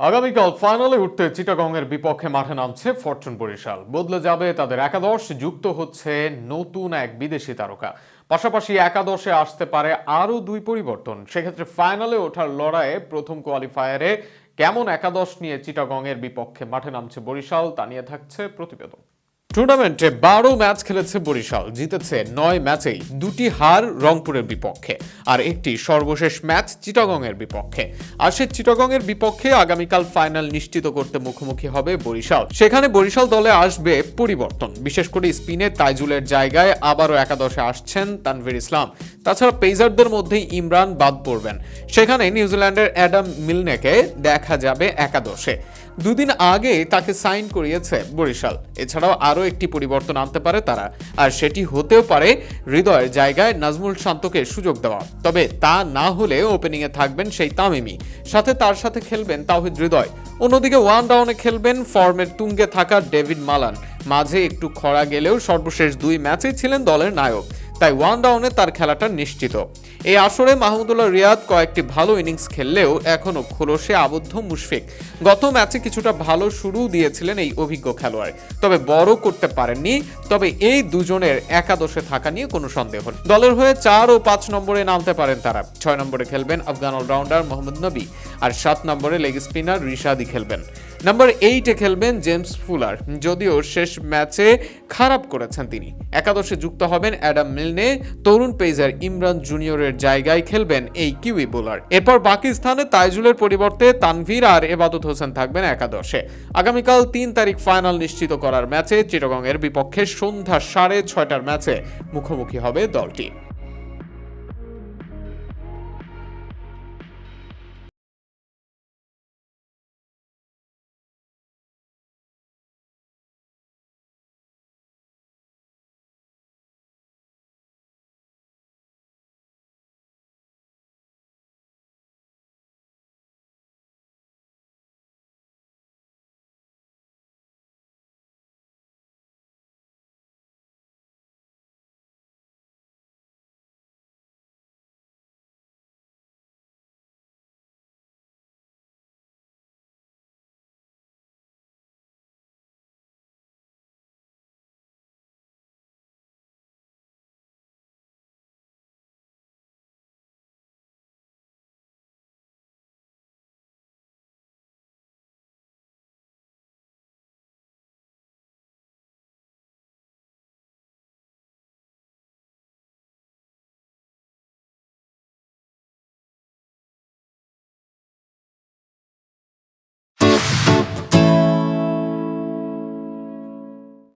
আগামীকাল ফাইনালে উঠতে চিটাগংয়ের বিপক্ষে মাঠে নামছে ফরচুন বরিশাল। বদলে যাবে তাদের একাদশ, যুক্ত হচ্ছে নতুন এক বিদেশি তারকা। পাশাপাশি একাদশে আসতে পারে আরও দুই পরিবর্তন। সেক্ষেত্রে ফাইনালে ওঠার লড়াইয়ে প্রথম কোয়ালিফায়ারে কেমন একাদশ নিয়ে চিটাগংয়ের বিপক্ষে মাঠে নামছে বরিশাল, তা নিয়ে থাকছে প্রতিবেদন। টুর্নামেন্টে বারো ম্যাচ খেলেছে বরিশাল। জিতেছে নয় ম্যাচেই দুটি হার রংপুরের বিপক্ষে আর একটি সর্বশেষ ম্যাচ চিটাগংয়ের বিপক্ষে। আর সে চিটাগংয়ের বিপক্ষে আগামীকাল ফাইনাল নিশ্চিত করতে মুখোমুখি হবে বরিশাল। সেখানে বরিশাল দলে আসবে পরিবর্তন। বিশেষ করে স্পিনে তাইজুলের জায়গায় আবারও একাদশে আসছেন তানভীর ইসলাম। তাছাড়া পেজারদের মধ্যেই ইমরান বাদ পড়বেন। সেখানে নিউজিল্যান্ডের অ্যাডাম মিলনেকে দেখা যাবে একাদশে। দুদিন আগে তাকে সাইন করিয়েছে বরিশাল। এছাড়াও আরও একটি পরিবর্তন আনতে পারে তারা। আর সেটি হতেও পারে হৃদয়ের জায়গায় নাজমুল শান্তকে সুযোগ দেওয়া। তবে তা না হলে ওপেনিংয়ে থাকবেন সেই তামিমি সাথে তার সাথে খেলবেন তাহিদ হৃদয়। অন্যদিকে ওয়ান ডাউনে খেলবেন ফর্মের তুঙ্গে থাকা ডেভিড মালান। মাঝে একটু খরা গেলেও সর্বশেষ দুই ম্যাচেই ছিলেন দলের নায়ক। তাই ওয়ান ডাউনে তার খেলাটা নিশ্চিত। এই আসরে মাহমুদুল্লাহ রিয়াদ কয়েকটি ভালো ইনিংস খেললেও এখনও খোলসে আবদ্ধ মুশফিক। গত ম্যাচে কিছুটা ভালো শুরু দিয়েছিলেন এই অভিজ্ঞ খেলোয়াড়। তবে বড় করতে পারেননি, তবে এই দুজনের একাদশে থাকা নিয়ে কোনো সন্দেহ নেই। দলের হয়ে চার ও পাঁচ নম্বরে নামতে পারেন তারা। ছয় নম্বরে খেলবেন আফগান অলরাউন্ডার মোহাম্মদ নবী আর সাত নম্বরে লেগ স্পিনার রিশাদি খেলবেন। নাম্বার এইটে খেলবেন জেমস ফুলার, যদিও শেষ ম্যাচে খারাপ করেছেন তিনি। একাদশে যুক্ত হবেন অ্যাডাম মিলনে তরুণ পেজার ইমরান জুনিয়রের জায়গায় খেলবেন এই কিউই বোলার। এরপর বাকি স্থানে তাইজুলের পরিবর্তে তানভীর আর এবাদত হোসেন থাকবেন একাদশে। আগামীকাল তিন তারিখ ফাইনাল নিশ্চিত করার ম্যাচে চিটগংয়ের বিপক্ষে সন্ধ্যা সাড়ে ছয়টার ম্যাচে মুখোমুখি হবে দলটি।